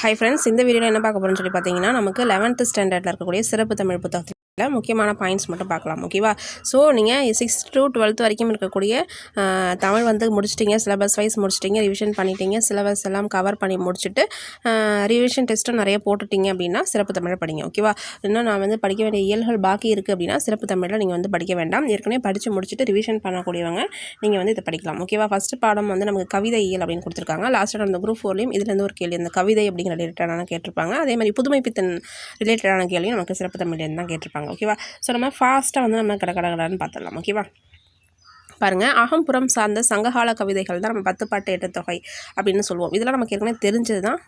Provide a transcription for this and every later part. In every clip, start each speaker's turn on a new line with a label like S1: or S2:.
S1: Hi friends இந்த வீடியோவில் என்ன பார்க்க போகிறோம்னு சொல்லி பார்த்தீங்கன்னா நமக்கு லெவன்த்து ஸ்டாண்டர்டில் இருக்கக்கூடிய சிறப்பு தமிழ் புத்தகத்தில் முக்கியமான பாயிண்ட்ஸ் மட்டும் பார்க்கலாம் ஓகேவா ஸோ நீங்கள் சிக்ஸ்த் டு டுவெல்த் வரைக்கும் இருக்கக்கூடிய தமிழ் வந்து முடிச்சிட்டிங்க சிலபஸ் வைஸ் முடிச்சிட்டிங்க ரிவிஷன் பண்ணிட்டீங்க சிலபஸ் எல்லாம் கவர் பண்ணி முடிச்சுட்டு ரிவிஷன் டெஸ்ட்டும் நிறைய போட்டுட்டீங்க அப்படின்னா சிறப்பு தமிழை படிங்க ஓகேவா இன்னும் நான் வந்து படிக்க வேண்டிய இயல்கள் பாக்கி இருக்குது அப்படின்னா சிறப்பு தமிழில் நீங்கள் வந்து படிக்க வேண்டாம். ஏற்கனவே படித்து முடிச்சுட்டு ரிவிஷன் பண்ணக்கூடியவங்க நீங்கள் வந்து இதை படிக்கலாம் ஓகேவா ஃபஸ்ட்டு பாடம் வந்து நமக்கு கவிதை இயல் அப்படின்னு கொடுத்துருக்காங்க. லாஸ்ட்டாக அந்த குரூப் ஃபோர்லேயும் இதுலேருந்து ஒரு கேள்வி அந்த கவிதை அப்படிங்கிற ரிலேட்டடான கேட்டிருப்பாங்க. அதே மாதிரி புதுமை பித்தன் ரிலேட்டடான கேள்வியும் நமக்கு சிறப்பு தமிழ்லேருந்து தான் கேட்டிருப்பாங்க. ஓகேவா ஸோ நம்ம ஃபாஸ்ட்டாக வந்து நம்ம கட கட பார்த்துடலாம் ஓகேவா பாருங்கள் அகம்புறம் சார்ந்த சங்ககால கவிதைகள் தான் நம்ம பத்து பாட்டு எட்டு தொகை அப்படின்னு சொல்லுவோம். இதெல்லாம் நமக்கு ஏற்கனவே தெரிஞ்சது தான்.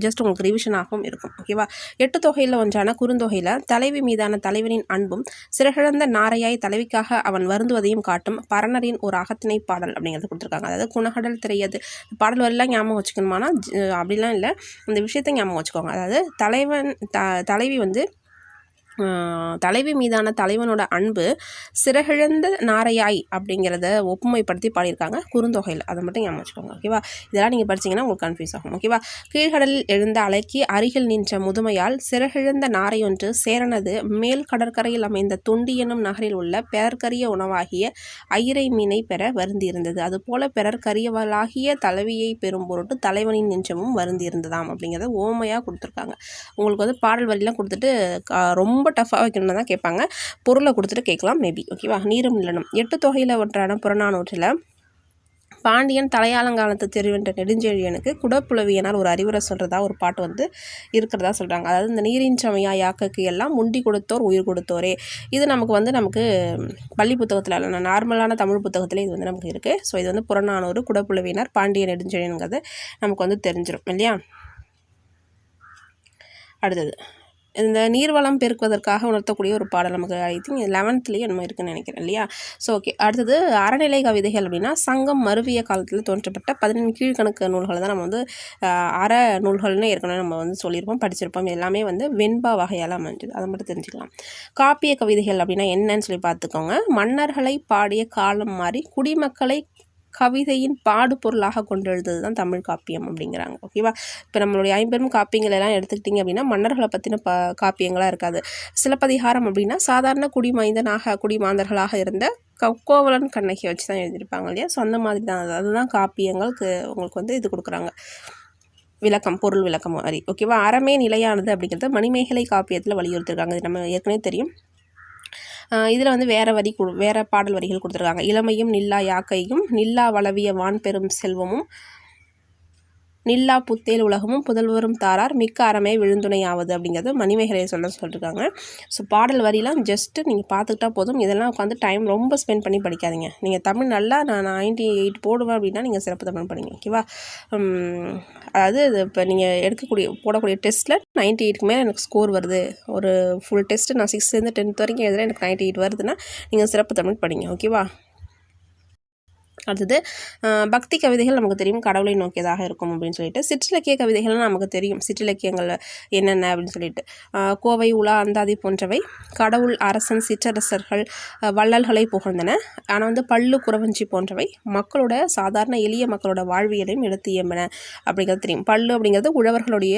S1: ஜஸ்ட் உங்களுக்கு ரிவிஷன் ஆகவும் இருக்கும் ஓகேவா எட்டு தொகையில் ஒன்றான குறுந்தொகையில் தலைவி மீதான தலைவனின் அன்பும் சிறகிழந்த நாரையாய் தலைவிக்காக அவன் வருந்துவதையும் காட்டும் பரணரின் ஒரு அகத்திணை பாடல் அப்படிங்கிறது கொடுத்துருக்காங்க. அதாவது குணகடல் திரையது. பாடல் வரலாம் ஞாபகம் வச்சுக்கணுமானா ஜ- அப்படிலாம் இல்லை. அந்த விஷயத்தை ஞாபகம் வச்சுக்கோங்க. அதாவது தலைவன் த தலைவி வந்து தலைவி மீதான தலைவனோட அன்பு சிறகிழந்த நாரையாய் அப்படிங்கிறத ஒப்புமைப்படுத்தி பாடியிருக்காங்க. குறுந்தொகையில். அதை மட்டும் ஞாபகம் வச்சுக்கோங்க. ஓகேவா இதெல்லாம் நீங்கள் படிச்சீங்கன்னா உங்களுக்கு கன்ஃபியூஸ் ஆகும். ஓகேவா கீழ்கடலில் எழுந்த அலைக்கு அருகில் நின்ற முதுமையால் சிறகிழந்த நாரையொன்று சேரனது மேல் கடற்கரையில் அமைந்த தொண்டி என்னும் நகரில் உள்ள பெறற்கரிய உணவாகிய ஐரை மீனை பெற வருந்தியிருந்தது. அதுபோல பெறற்கரியவளாகிய தலைவியை பெறும் பொருட்டு தலைவனின் நெஞ்சமும் வருந்தியிருந்ததாம் அப்படிங்கிறத ஓமையாக கொடுத்துருக்காங்க. உங்களுக்கு வந்து பாடல் வரிலாம் கொடுத்துட்டு கா- ரொம்ப டஃப்பாக வைக்கணும்னு தான் கேட்பாங்க. பொருளை கொடுத்துட்டு கேட்கலாம் மேபி ஓகேவா நீரும் நிலனும் எட்டு தொகையில் ஒன்றான புறநானூற்றில் பாண்டியன் தலையாலங்காலத்து தெருவென்ற நெடுஞ்செழியனுக்கு குடப்புலவியனால் ஒரு அறிவுரை சொல்கிறதா ஒரு பாட்டு வந்து இருக்கிறதா சொல்கிறாங்க அதாவது இந்த நீரின் சமையா யாக்கைக்கு எல்லாம் முண்டி கொடுத்தோர் உயிர் கொடுத்தோரே. இது நமக்கு வந்து நமக்கு பள்ளி புத்தகத்தில் இல்லை நார்மலான தமிழ் புத்தகத்தில் இது வந்து நமக்கு இருக்குது ஸோ இது வந்து புறநானூறு குடப்புலவியினர் பாண்டிய நெடுஞ்செழியனுங்கிறது நமக்கு வந்து தெரிஞ்சிடும் இல்லையா? அடுத்தது. இந்த நீர்வளம் பெருக்குவதற்காக உணர்த்தக்கூடிய ஒரு பாடல் நமக்கு ஐ திங்க் லெவன்த்லேயே நம்ம இருக்குன்னு நினைக்கிறேன் இல்லையா? ஸோ ஓகே அடுத்தது அறநிலை கவிதைகள் அப்படின்னா சங்கம் மருவிய காலத்தில் தோன்றப்பட்ட பதினெண்டு கீழ்கணக்கு நூல்களை தான் நம்ம வந்து அற நூல்கள்னு ஏற்கனவே நம்ம வந்து சொல்லியிருப்போம் படிச்சிருப்போம். எல்லாமே வந்து வெண்பா வகையால் அமைஞ்சது. அதை மட்டும் தெரிஞ்சுக்கலாம். காப்பிய கவிதைகள் அப்படின்னா என்னன்னு சொல்லி பார்த்துக்கோங்க. மன்னர்களை பாடிய காலம் மாறி குடிமக்களை கவிதையின் பாடு பொருளாக கொண்டு எழுதுறது தான் தமிழ் காப்பியம் அப்படிங்கிறாங்க. ஓகேவா இப்போ நம்மளுடைய ஐம்பெரும் காப்பியங்கள் எல்லாம் எடுத்துக்கிட்டிங்க அப்படின்னா மன்னர்களை பற்றின ப காப்பியங்களாக இருக்காது. சிலப்பதிகாரம் அப்படின்னா சாதாரண குடிமைந்தனாக குடிமாந்தர்களாக இருந்த கோவலன் கண்ணகி வச்சு தான் எழுதியிருப்பாங்க இல்லையா? ஸோ அந்த மாதிரி தான் அதுதான் காப்பியங்களுக்கு உங்களுக்கு வந்து இது கொடுக்குறாங்க. விளக்கம் பொருள் விளக்கம் மாதிரி. ஓகேவா அறமே நிலையானது அப்படிங்கிறத மணிமேகலை காப்பியத்தில் வலியுறுத்திருக்காங்க. இது நம்ம ஏற்கனவே தெரியும். இதில் வந்து வேறு வரி வேறு பாடல் வரிகள் கொடுத்துருக்காங்க. இளமையும் நில்லா யாக்கையும் நில்லா வளவிய வான் பெரும் செல்வமும் நில்லா புத்தேல் உலகமும் புதல்வரும் தாரார் மிக்க அறமே விழுந்துணையாவது அப்படிங்கிறது மணிமேகலையை சொல்ல சொல்லியிருக்காங்க ஸோ பாடல் வரிலாம் ஜஸ்ட்டு நீங்கள் பார்த்துக்கிட்டா போதும். இதெல்லாம் உட்காந்து டைம் ரொம்ப ஸ்பெண்ட் பண்ணி படிக்காதீங்க. நீங்கள் தமிழ் நல்லா நான் நைன்ட்டி எயிட் போடுவேன் அப்படின்னா நீங்கள் சிறப்பு தமிழ் படிங்க ஓகேவா அதாவது இது இப்போ நீங்கள் எடுக்கக்கூடிய போடக்கூடிய டெஸ்ட்டில் நைன்ட்டி எயிட்க்கு மேலே எனக்கு ஸ்கோர் வருது. ஒரு ஃபுல் டெஸ்ட்டு நான் சிக்ஸ்த்லேருந்து டென்த் வரைக்கும் எழுதுறேன் எனக்கு நைன்ட்டி எயிட் வருதுன்னா நீங்கள் சிறப்பு தமிழ் படிங்க ஓகேவா அடுத்தது பக்தி கவிதைகள் நமக்கு தெரியும் கடவுளை நோக்கியதாக இருக்கும் அப்படின்னு சொல்லிட்டு. சிற்றிலக்கிய கவிதைகள்லாம் நமக்கு தெரியும். சிற்றிலக்கியங்கள் என்னென்ன அப்படின்னு சொல்லிட்டு. கோவை உலா அந்தாதி போன்றவை கடவுள் அரசன் சிற்றரசர்கள் வள்ளல்களை புகழ்ந்தன. ஆனால் வந்து பல்லு குறவஞ்சி போன்றவை மக்களோட சாதாரண எளிய மக்களோட வாழ்வியலையும் எடுத்து இயம்பின அப்படிங்கிறது தெரியும். பல்லு அப்படிங்கிறது உழவர்களுடைய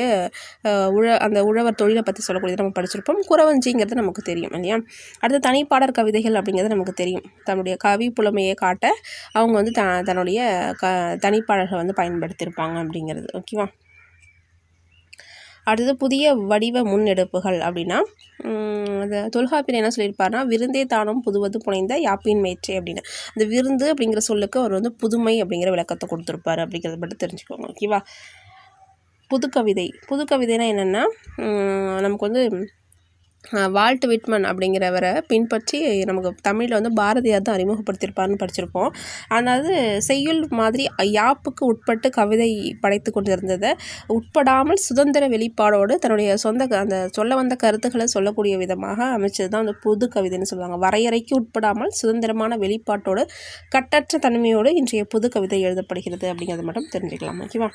S1: உழ அந்த உழவர் தொழிலை பற்றி சொல்லக்கூடியது நம்ம படிச்சிருப்போம். குறவஞ்சிங்கிறது நமக்கு தெரியும் இல்லையா? அடுத்து தனிப்பாடர் கவிதைகள் அப்படிங்கிறது நமக்கு தெரியும். தன்னுடைய கவி புலமையை காட்ட அவங்க வந்து த தன்னுடைய க தனிப்பாடல்களை வந்து பயன்படுத்தியிருப்பாங்க அப்படிங்கிறது. ஓகேவா அடுத்தது புதிய வடிவ முன்னெடுப்புகள் அப்படின்னா உம், அது தொல்காப்பியர் என்ன சொல்லியிருப்பாருன்னா விருந்தே தானும் புதுவது புனைந்த யாப்பின் மேற்றே அப்படின்னு. அந்த விருந்து அப்படிங்கிற சொல்லுக்கு அவர் வந்து புதுமை அப்படிங்கிற விளக்கத்தை கொடுத்துருப்பாரு அப்படிங்கிறத மட்டும் தெரிஞ்சுக்கோங்க. ஓகேவா புதுக்கவிதை. புதுக்கவிதைனா என்னென்னா நமக்கு வந்து வால்ட் விட்மன் அப்படிங்கிறவரை பின்பற்றி நமக்கு தமிழில் வந்து பாரதியார் தான் அறிமுகப்படுத்தியிருப்பாருன்னு படிச்சிருப்போம். அதாவது செய்யுள் மாதிரி யாப்புக்கு உட்பட்டு கவிதை படைத்து கொண்டிருந்ததை. உட்படாமல் சுதந்திர வெளிப்பாடோடு தன்னுடைய சொந்த க- அந்த சொல்ல வந்த கருத்துக்களை சொல்லக்கூடிய விதமாக அமைச்சது தான் அந்த புது கவிதைன்னு சொல்லுவாங்க. வரையறைக்கு உட்படாமல் சுதந்திரமான வெளிப்பாட்டோடு கட்டற்ற தன்மையோடு இன்றைய புது கவிதை எழுதப்படுகிறது அப்படிங்கிறத மட்டும் தெரிஞ்சுக்கலாம் ஓகேவா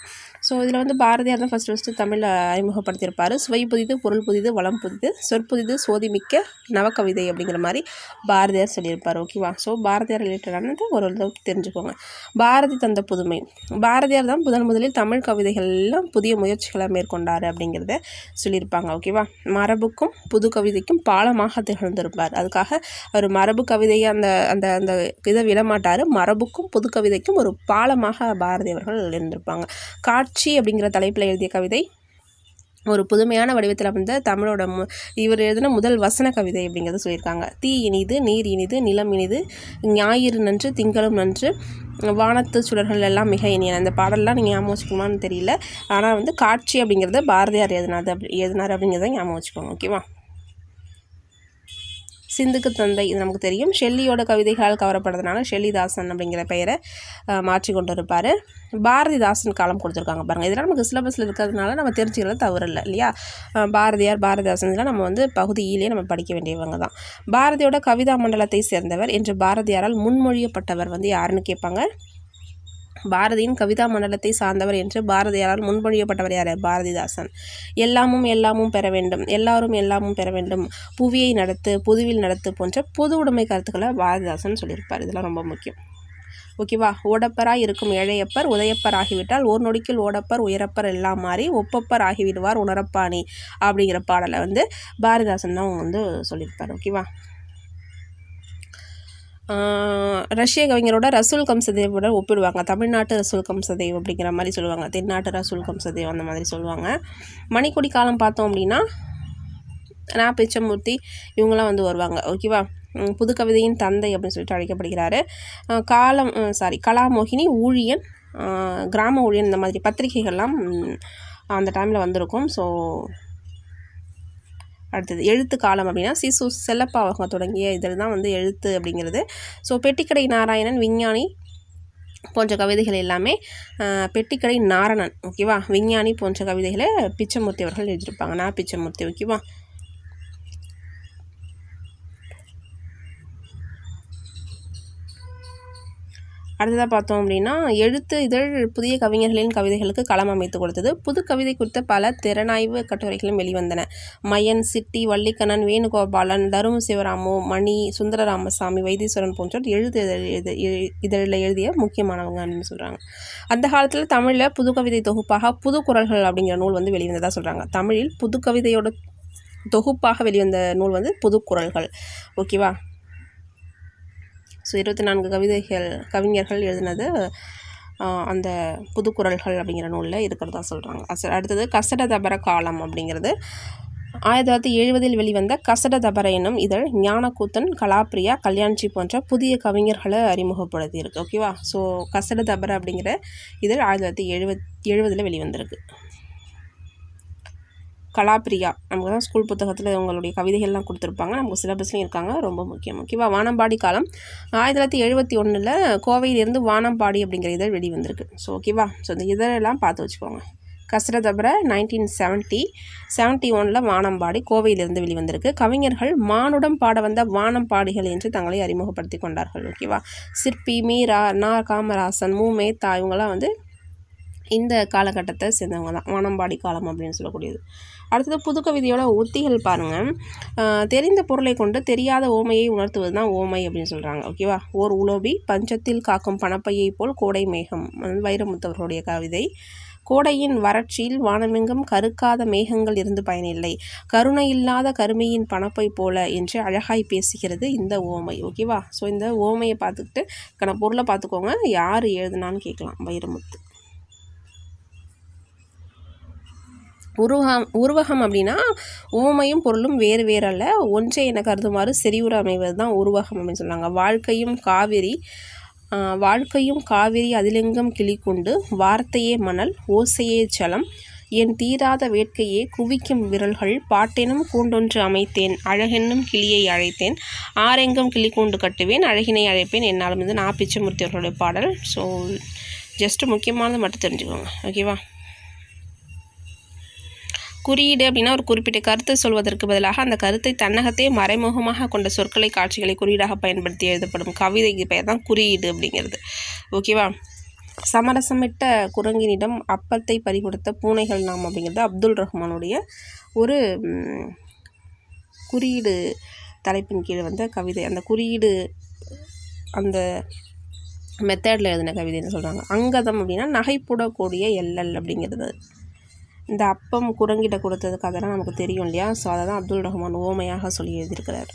S1: ஸோ இதில் வந்து பாரதியார் தான் ஃபஸ்ட்டு ஃபஸ்ட்டு தமிழில் அறிமுகப்படுத்தியிருப்பார். சுவை புதிது பொருள் புதிது வளம் புதிது சொற்புதிது சோதிது சோதிமிக்க நவக்கவிதை அப்படிங்கிற மாதிரி பாரதியார் சொல்லியிருப்பார் ஓகேவா ஸோ பாரதியார் ரிலேட்டடானது ஒரு அளவுக்கு தெரிஞ்சுக்கோங்க. பாரதி தந்த புதுமை. பாரதியார் தான் முதன் முதலில் தமிழ் கவிதைகள்லாம் புதிய முயற்சிகளை மேற்கொண்டார் அப்படிங்கிறத சொல்லியிருப்பாங்க ஓகேவா மரபுக்கும் புது கவிதைக்கும் பாலமாக திகழ்ந்திருப்பார். அதுக்காக அவர் மரபு கவிதையை அந்த அந்த அந்த இதை விடமாட்டார். மரபுக்கும் புது கவிதைக்கும் ஒரு பாலமாக பாரதி அவர்கள் இருந்திருப்பாங்க காட்சி அப்படிங்கிற தலைப்பில் எழுதிய கவிதை ஒரு புதுமையான வடிவத்தில் வந்து தமிழோட மு இவர் எழுதின முதல் வசன கவிதை அப்படிங்கிறத சொல்லியிருக்காங்க. தீ இனிது நீர் இனிது நிலம் இனிது ஞாயிறு நன்று திங்களும் நன்று வானத்து சுடர்கள் எல்லாம் மிக இனியன. அந்த பாடல்லாம் நீங்கள் ஞாபகம் வச்சுக்கணுமான்னு தெரியல. ஆனால் வந்து காட்சி அப்படிங்கிறத பாரதியார் எழுதினாது அப்படி எழுதினார் அப்படிங்கிறத ஞாபகம் வச்சுக்கோங்க ஓகேவா சிந்துக்கு தந்தை இது நமக்கு தெரியும். ஷெல்லியோட கவிதைகளால் கவரப்படுறதுனால ஷெல்லிதாசன் அப்படிங்கிற பெயரை மாற்றி கொண்டு இருப்பார் பாரதிதாசன் காலம் கொடுத்துருக்காங்க பாருங்கள் இதெல்லாம் நமக்கு சிலபஸில் இருக்கிறதுனால நம்ம தெரிஞ்சுக்கிறது தவறு இல்லை இல்லையா பாரதியார் பாரதிதாசன் இதெல்லாம் நம்ம வந்து பகுதியிலேயே நம்ம படிக்க வேண்டியவங்க தான். பாரதியோட கவிதா மண்டலத்தை சேர்ந்தவர். என்று பாரதியாரால் முன்மொழியப்பட்டவர் வந்து யாருன்னு கேட்பாங்க? பாரதியின் கவிதா மண்டலத்தை சார்ந்தவர் என்று பாரதியாரால் முன்மொழியப்பட்டவர் யார்? பாரதிதாசன். எல்லாமும் எல்லாமும் பெற வேண்டும். எல்லாரும் எல்லாமும் பெற வேண்டும். புவியை நடத்து புதுவில் நடத்து போன்ற பொது உடைமை கருத்துக்களை பாரதிதாசன் சொல்லியிருப்பார். இதெல்லாம் ரொம்ப முக்கியம். ஓகேவா ஓடப்பராய் இருக்கும் ஏழையப்பர் உதயப்பர் ஆகிவிட்டால் ஓர் நொடிக்கில் ஓடப்பர் உயரப்பர் எல்லாம் மாறி ஒப்பப்பர் ஆகிவிடுவார் உணரப்பாணி அப்படிங்கிற பாடலை வந்து பாரதிதாசன் தான் வந்து சொல்லியிருப்பார். ஓகேவா ரஷ்ய கவிஞரோட ரசூல் கம்சதேவோட ஒப்பிடுவாங்க. தமிழ்நாட்டு ரசூல் கம்சதேவ் அப்படிங்கிற மாதிரி சொல்லுவாங்க. தென்னாட்டு ரசூல் கம்சதேவ் அந்த மாதிரி சொல்லுவாங்க. மணிக்கொடி காலம் பார்த்தோம் அப்படின்னா நா பிச்சமூர்த்தி இவங்களாம் வந்து வருவாங்க. ஓகேவா புது கவிதையின் தந்தை அப்படின்னு சொல்லிட்டு அழைக்கப்படுகிறாரு. காலம் சாரி கலாமோகினி ஊழியன் கிராம ஊழியன் இந்த மாதிரி பத்திரிகைகள்லாம் அந்த டைமில் வந்திருக்கும். ஸோ அடுத்தது எழுத்து காலம் அப்படின்னா சிசு செல்லப்பா அவங்க தொடங்கிய இதில் தான் வந்து எழுத்து அப்படிங்கிறது. ஸோ பெட்டிக்கடை நாராயணன் விஞ்ஞானி போன்ற கவிதைகள் எல்லாமே பெட்டிக்கடை நாரணன் ஓகேவா விஞ்ஞானி போன்ற கவிதைகளை பிச்சமூர்த்தி அவர்கள் எழுதியிருப்பாங்க. நான் பிச்சமூர்த்தி ஓகேவா அடுத்ததாக பார்த்தோம் அப்படின்னா எழுத்து இதழ் புதிய கவிஞர்களின் கவிதைகளுக்கு களம் அமைத்து கொடுத்தது. புது கவிதை குறித்த பல திறனாய்வு கட்டுரைகளும் வெளிவந்தன. மயன் சிட்டி வள்ளிக்கண்ணன் வேணுகோபாலன் தரும சிவராமு மணி சுந்தர ராமசாமி வைத்தீஸ்வரன் போன்றோர் எழுத்து இதழில் எழுதிய முக்கியமானவங்க அப்படின்னு சொல்கிறாங்க அந்த காலத்தில் தமிழில் புது கவிதை தொகுப்பாக புது குரல்கள் அப்படிங்கிற நூல் வந்து வெளிவந்ததாக சொல்கிறாங்க தமிழில் புது கவிதையோட தொகுப்பாக வெளிவந்த நூல் வந்து புது குரல்கள். ஓகேவா? ஸோ இருபத்தி நான்கு கவிதைகள் கவிஞர்கள் எழுதினது அந்த புதுக்குரல்கள் அப்படிங்கிற நூலில் இருக்கிறதா சொல்கிறாங்க அச அடுத்தது கசட தபர காலம் அப்படிங்கிறது. ஆயிரத்தி தொள்ளாயிரத்தி எழுபதில் வெளிவந்த கசட தபர எனும் இதழ் ஞானக்கூத்தன் கலாப்ரியா கல்யாண்ஜி போன்ற புதிய கவிஞர்களை அறிமுகப்படுத்தியிருக்கு. ஓகேவா? ஸோ கசட தபர அப்படிங்கிற இதழ் ஆயிரத்தி தொள்ளாயிரத்தி எழுபத் எழுபதில் வெளிவந்திருக்கு. கலாப்பிரியா. நமக்கு தான் ஸ்கூல் புத்தகத்தில் இவங்களுடைய கவிதைகள்லாம் கொடுத்துருப்பாங்க. நமக்கு சிலபஸ்லையும் இருக்காங்க. ரொம்ப முக்கியம். ஓகேவா வானம்பாடி காலம். ஆயிரத்தி தொள்ளாயிரத்தி எழுபத்தி ஒன்றில் கோவையிலேருந்து வானம்பாடி அப்படிங்கிற இதழ் வெளி வந்திருக்கு ஸோ ஓகேவா ஸோ இந்த இதழெல்லாம் பார்த்து வச்சுக்கோங்க. கசரதபர நைன்டீன் செவன்ட்டி செவன்ட்டி ஒனில் வானம்பாடி கோவையிலிருந்து வெளிவந்திருக்கு. கவிஞர்கள் மானுடம் பாட வந்த வானம்பாடிகள் என்று தங்களை அறிமுகப்படுத்தி கொண்டார்கள். ஓகேவா சிற்பி மீரா நா காமராசன் மூ மேத்தா இவங்கெல்லாம் வந்து இந்த காலகட்டத்தை சேர்ந்தவங்க தான். வானம்பாடி காலம் அப்படின்னு சொல்லக்கூடியது. அடுத்தது புதுக்கவிதையோட உத்திகள் பாருங்கள் தெரிந்த பொருளை கொண்டு தெரியாத ஓமையை உணர்த்துவது தான் ஓமை அப்படின்னு சொல்கிறாங்க ஓகேவா ஓர் உலோபி பஞ்சத்தில் காக்கும் பணப்பையை போல் கோடை மேகம். வைரமுத்தவர்களுடைய கவிதை. கோடையின் வறட்சியில் வானமெங்கும் கருக்காத மேகங்கள் இருந்து பயனில்லை. கருணை இல்லாத கருமையின் பணப்பை போல என்று அழகாய் பேசுகிறது இந்த ஓமை. ஓகேவா ஸோ இந்த ஓமையை பார்த்துக்கிட்டு பொருளை பார்த்துக்கோங்க. யார் எழுதுனான்னு கேட்கலாம். வைரமுத்து. உருவகம் உருவகம் அப்படின்னா உவமையும் பொருளும் வேறு வேறு அல்ல ஒன்றே என கருதுமாறு செறிவுற அமைவது தான் உருவகம் அப்படின்னு சொன்னாங்க. வாழ்க்கையும் காவிரி வாழ்க்கையும் காவிரி அதிலிங்கம் கிளி கொண்டு வார்த்தையே மணல் ஓசையே சலம் என் தீராத வேட்கையே குவிக்கும் விரல்கள் பாட்டெனும் கூண்டொன்று அமைத்தேன் அழகென்னும் கிளியை அழைத்தேன். ஆரெங்கும் கிளி கூண்டு கட்டுவேன் அழகினை அழைப்பேன். என்னால் வந்து நான் பிச்சைமூர்த்தி அவர்களுடைய பாடல். ஸோ ஜஸ்ட்டு முக்கியமானது மட்டும் தெரிஞ்சுக்கோங்க. ஓகேவா குறியீடு அப்படின்னா ஒரு குறிப்பிட்ட கருத்தை சொல்வதற்கு பதிலாக அந்த கருத்தை தன்னகத்தே மறைமுகமாக கொண்ட சொற்களை காட்சிகளை குறியீடாக பயன்படுத்தி எழுதப்படும் கவிதைக்கு பெயர் தான் குறியீடு அப்படிங்கிறது. ஓகேவா சமரசமிட்ட குரங்கினிடம் அப்பத்தை பறிகொடுத்த பூனைகள் நாம் அப்படிங்கிறது அப்துல் ரஹ்மானுடைய ஒரு குறியீடு தலைப்பின் கீழ் வந்த கவிதை. அந்த குறியீடு அந்த மெத்தடில் எழுதின கவிதைன்னு சொல்கிறாங்க அங்கதம் அப்படின்னா நகைப்புடக்கூடிய எல்எல் அப்படிங்கிறது. இந்த அப்பம் குரங்கிட்ட கொடுத்ததுக்கு அதெல்லாம் நமக்கு தெரியும் இல்லையா? ஸோ அதை தான் அப்துல் ரஹ்மான் ஓமையாக சொல்லி எழுதியிருக்கிறார்.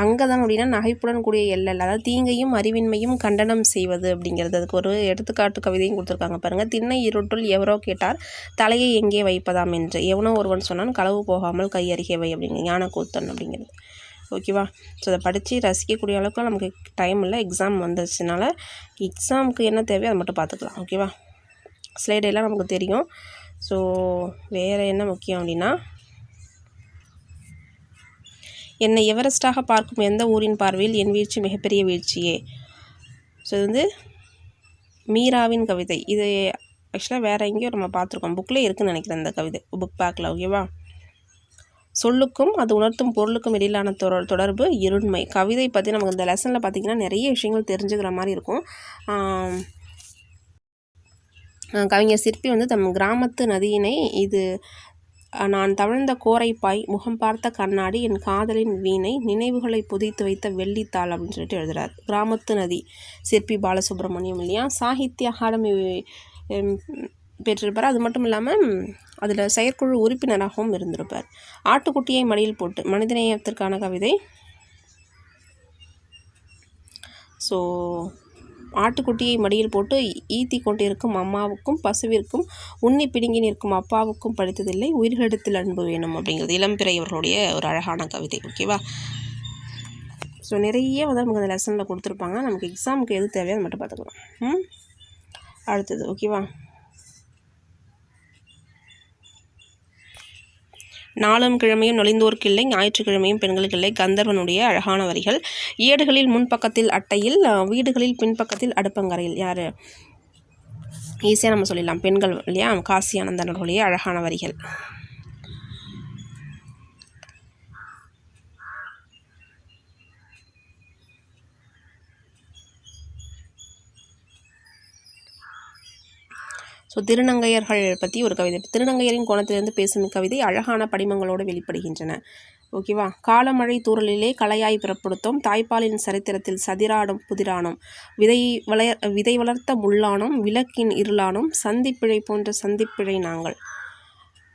S1: அங்கதம் அப்படின்னா நகைப்புடன் கூடிய எல்லல் அதாவது தீங்கையும் அறிவின்மையும் கண்டனம் செய்வது அப்படிங்கிறது. அதுக்கு ஒரு எடுத்துக்காட்டு கவிதையும் கொடுத்துருக்காங்க பாருங்கள் திண்ணை இருட்டுள் எவரோ கேட்டார் தலையை எங்கே வைப்பதாம் என்று. எவனோ ஒருவன் சொன்னான் களவு போகாமல் கையறிகை வை அப்படிங்க ஞானக்கூத்தன் அப்படிங்கிறது. ஓகேவா ஸோ அதை படித்து ரசிக்கக்கூடிய அளவுக்கு நமக்கு டைம் இல்லை. எக்ஸாம் வந்துச்சுனால எக்ஸாமுக்கு என்ன தேவையோ அதை மட்டும் பார்த்துக்கலாம். ஓகேவா ஸ்லைடெல்லாம் நமக்கு தெரியும். ஸோ வேறு என்ன முக்கியம் அப்படின்னா என்னை எவரெஸ்டாக பார்க்கும் எந்த ஊரின் பார்வையில் என் வீழ்ச்சி மிகப்பெரிய வீழ்ச்சியே? ஸோ இது வந்து மீராவின் கவிதை. இது ஆக்சுவலாக வேறு எங்கேயோ நம்ம பார்த்துருக்கோம். புக்கில் இருக்குதுன்னு நினைக்கிறேன் இந்த கவிதை. புக் பேக்கில் ஓகேவா சொல்லுக்கும் அது உணர்த்தும் பொருளுக்கும் இடையிலான தொடர் தொடர்பு இருண்மை. கவிதை பற்றி நமக்கு இந்த லெசனில் பார்த்திங்கன்னா நிறைய விஷயங்கள் தெரிஞ்சுக்கிற மாதிரி இருக்கும். கவிஞர் சிற்பி வந்து தம் கிராமத்து நதியினை இது நான் தவழ்ந்த கோரைப்பாய் முகம் பார்த்த கண்ணாடி என் காதலின் வீணை நினைவுகளை புதைத்து வைத்த வெள்ளித்தாள் அப்படின்னு சொல்லிட்டு எழுதுகிறார் கிராமத்து நதி சிற்பி பாலசுப்ரமணியம் இல்லையா? சாகித்ய அகாடமி பெற்றிருப்பார். அது மட்டும் இல்லாமல் அதில் செயற்குழு உறுப்பினராகவும் இருந்திருப்பார். ஆட்டுக்குட்டியை மடியில் போட்டு மனிதநேயத்திற்கான கவிதை. ஸோ ஆட்டுக்குட்டியை மடியில் போட்டு ஈத்தி கொண்டிருக்கும் அம்மாவுக்கும் பசுவிற்கும் உண்ணி பிடுங்கி நிற்கும் அப்பாவுக்கும் படித்ததில்லை. உயிர்களிடத்தில் அன்பு வேணும் அப்படிங்கிறது இளம்பிறை அவர்களுடைய ஒரு அழகான கவிதை ஓகேவா ஸோ நிறைய வந்து நமக்கு அந்த லெசனில் கொடுத்துருப்பாங்க. நமக்கு எக்ஸாமுக்கு எது தேவையோ அதை மட்டும் பார்த்துக்கலாம். ம்? அடுத்தது ஓகேவா நாளும் கிழமையும் நொழிந்தோர்க்கில்லை ஞாயிற்றுக்கிழமையும் பெண்களுக்கு இல்லை. கந்தர்வனுடைய அழகான வரிகள். ஏடுகளில் முன்பக்கத்தில் அட்டையில் வீடுகளில் பின்பக்கத்தில் அடுப்பங்கரையில். யார்? ஈஸியாக நம்ம சொல்லிடலாம். பெண்கள் இல்லையா? காசி ஆனந்தனுடைய அழகான வரிகள். ஸோ திருநங்கையர்கள் பற்றி ஒரு கவிதை. திருநங்கையரின் கோணத்திலிருந்து பேசும் கவிதை அழகான படிமங்களோடு வெளிப்படுகின்றன. ஓகேவா காலமழை தூரலிலே கலையாய் பிறப்படுத்தும். தாய்ப்பாலின் சரித்திரத்தில் சதிராடும் புதிரானும். விதை வளர் விதை வளர்த்த முள்ளானும். விளக்கின் இருளானும். சந்திப்பிழை போன்ற சந்திப்பிழை நாங்கள்.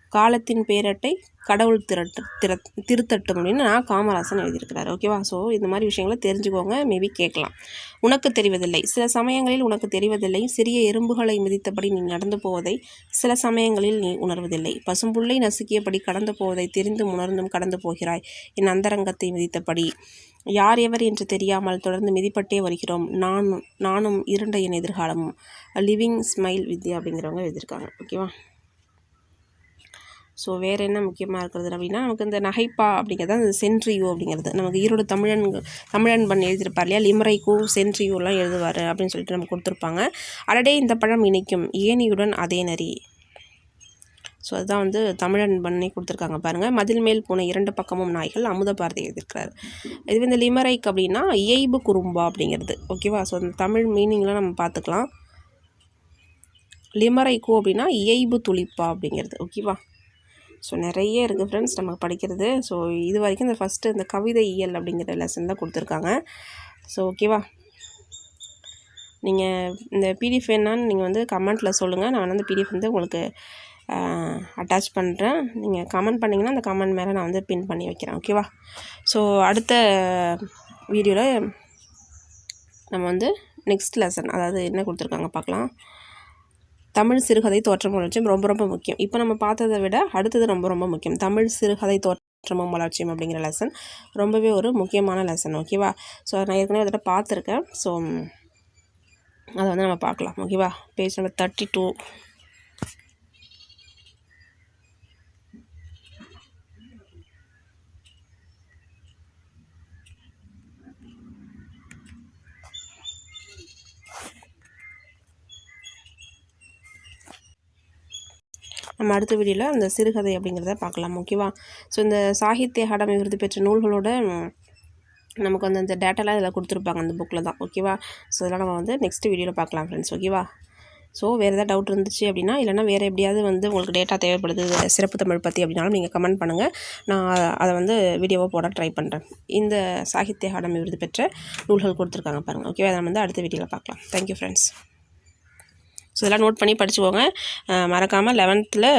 S1: காலத்தின் பேரட்டை கடவுள் திரட்டு திர திருத்தட்டும் அப்படின்னு நான் காமராசன் எழுதியிருக்கிறார். ஓகேவா ஸோ இந்த மாதிரி விஷயங்களை தெரிஞ்சுக்கோங்க. மேபி கேட்கலாம். உனக்கு தெரிவதில்லை. சில சமயங்களில் உனக்கு தெரிவதில்லை. சிறிய எறும்புகளை மிதித்தபடி நீ நடந்து போவதை சில சமயங்களில் நீ உணர்வதில்லை. பசும்புள்ளை நசுக்கியபடி கடந்து போவதை தெரிந்தும் உணர்ந்தும் கடந்து போகிறாய். என் அந்தரங்கத்தை மிதித்தபடி. யார் எவர் என்று தெரியாமல் தொடர்ந்து மிதிப்பட்டே வருகிறோம். நானும் நானும் இருண்ட என் எதிர்காலமும். லிவிங் ஸ்மைல் வித்யா அப்படிங்கிறவங்க எழுதியிருக்காங்க. ஓகேவா ஸோ வேறு என்ன முக்கியமாக இருக்கிறது அப்படின்னா நமக்கு இந்த நகைப்பா அப்படிங்கிறது அந்த சென்ட்ரியூ அப்படிங்கிறது. நமக்கு ஈரோடு தமிழன் தமிழன் பண்ணி எழுதியிருப்பார் இல்லையா? லிமரைக்கும் சென்ட்ரியூலாம் எழுதுவார் அப்படின்னு சொல்லிட்டு நமக்கு கொடுத்துருப்பாங்க. அடடே இந்த பழம் இணைக்கும். ஏனியுடன் அதே நரி. ஸோ அதுதான் வந்து தமிழன் பண்ணி கொடுத்துருக்காங்க பாருங்கள் மதில் மேல் போன இரண்டு பக்கமும் நாய்கள் அமுத பாரதி எழுதியிருக்கிறார். இது வந்து லிமரைக் அப்படின்னா இயைபு குறும்பா அப்படிங்கிறது. ஓகேவா ஸோ அந்த தமிழ் மீனிங்லாம் நம்ம பார்த்துக்கலாம். லிமரைக்கு அப்படின்னா இயைபு துளிப்பா அப்படிங்கிறது. ஓகேவா ஸோ நிறைய இருக்குது ஃப்ரெண்ட்ஸ் நமக்கு படிக்கிறது. ஸோ இது வரைக்கும் இந்த ஃபஸ்ட்டு இந்த கவிதை இயல் அப்படிங்கிற லெசன் தான் கொடுத்துருக்காங்க. ஸோ ஓகேவா நீங்கள் இந்த பிடிஎஃப் என்னான்னு நீங்கள் வந்து கமெண்ட்டில் சொல்லுங்கள் நான் வந்து பிடிஎஃப் வந்து உங்களுக்கு அட்டாச் பண்ணுறேன் நீங்கள் கமெண்ட் பண்ணிங்கன்னா அந்த கமெண்ட் மேலே நான் வந்து பின் பண்ணி வைக்கிறேன். ஓகேவா ஸோ அடுத்த வீடியோவில் நம்ம வந்து நெக்ஸ்ட் லெசன் அதாவது என்ன கொடுத்துருக்காங்க பார்க்கலாம். தமிழ் சிறுகதை தோற்றம் வளர்ச்சியும் ரொம்ப ரொம்ப முக்கியம். இப்போ நம்ம பார்த்ததை விட அடுத்தது ரொம்ப ரொம்ப முக்கியம். தமிழ் சிறுகதை தோற்றமும் வளர்ச்சியும் அப்படிங்கிற லெசன் ரொம்பவே ஒரு முக்கியமான லெசன் ஓகேவா ஸோ நான் ஏற்கனவே அதை பார்த்துருக்கேன். ஸோ அதை வந்து நம்ம பார்க்கலாம் ஓகேவா பேஜ் நம்பர் தேர்ட்டி டூ நம்ம அடுத்த வீடியோவில் அந்த சிறுகதை அப்படிங்கிறத பார்க்கலாம் ஓகேவா ஸோ இந்த சாகித்ய அகாடமி விருது பெற்ற நூல்களோட நமக்கு வந்து அந்த டேட்டாலாம் இதில் கொடுத்துருப்பாங்க அந்த புக்கில் தான் ஓகேவா ஸோ இதெல்லாம் நம்ம வந்து நெக்ஸ்ட் வீடியோவில் பார்க்கலாம் ஃப்ரெண்ட்ஸ் ஓகேவா ஸோ வேறு ஏதாவது டவுட் இருந்துச்சு அப்படின்னா இல்லைனா வேறு எப்படியாவது வந்து உங்களுக்கு டேட்டா தேவைப்படுது சிறப்பு தமிழ் பற்றி அப்படின்னாலும் நீங்கள் கமெண்ட் பண்ணுங்கள் நான் அதை வந்து வீடியோவாக போட ட்ரை பண்ணுறேன் இந்த சாகித்ய அகாடமி விருது பெற்ற நூல்கள் கொடுத்துருக்காங்க பாருங்கள் ஓகேவா அதை வந்து அடுத்த வீடியோவில் பார்க்கலாம். தேங்க்யூ ஃப்ரெண்ட்ஸ் ஸோ இதெல்லாம் நோட் பண்ணி படிச்சுக்கோங்க. மறக்காமல் லெவன்த்தில்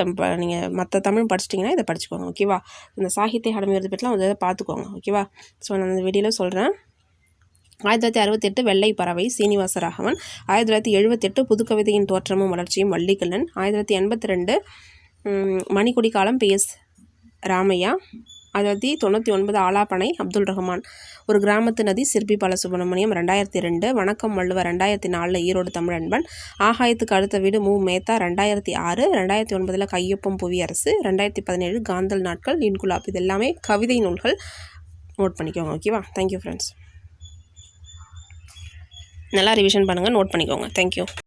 S1: நீங்கள் மற்ற தமிழ் படிச்சிட்டிங்கன்னா இதை படிச்சுக்கோங்க ஓகேவா இந்த சாகித்ய அகாடமி விருது பற்றிலாம் வந்து பார்த்துக்கோங்க ஓகேவா ஸோ நான் இந்த வீடியோவில் சொல்கிறேன் ஆயிரத்தி தொள்ளாயிரத்தி அறுபத்தெட்டு வெள்ளை பறவை சீனிவாச ராகவன் ஆயிரத்தி தொள்ளாயிரத்தி எழுபத்தெட்டு புதுக்கவிதையின் தோற்றமும் வளர்ச்சியும் வள்ளிக்கல்லன் ஆயிரத்தி தொள்ளாயிரத்தி எண்பத்தி ரெண்டு மணிக்குடி காலம் பி எஸ் ராமையா அதாவது தொண்ணூற்றி ஒன்பது ஆலாப்பனை அப்துல் ரஹ்மான். ஒரு கிராமத்து நதி சிற்பி பாலசுப்ரமணியம் ரெண்டாயிரத்தி ரெண்டு. வணக்கம் வள்ளுவர் ரெண்டாயிரத்தி நாலில் ஈரோடு தமிழன்பன். ஆகாயத்துக்கு அடுத்த வீடு மு. மேத்தா ரெண்டாயிரத்தி ஆறு. ரெண்டாயிரத்தி ஒன்பதில் கையொப்பம் புவியரசு ரெண்டாயிரத்தி பதினேழு காந்தல் நாட்கள் இன்குலாப். இது எல்லாமே கவிதை நூல்கள். நோட் பண்ணிக்கோங்க ஓகேவா தேங்க்யூ ஃப்ரெண்ட்ஸ் நல்லா ரிவிஷன் பண்ணுங்கள் நோட் பண்ணிக்கோங்க. Thank you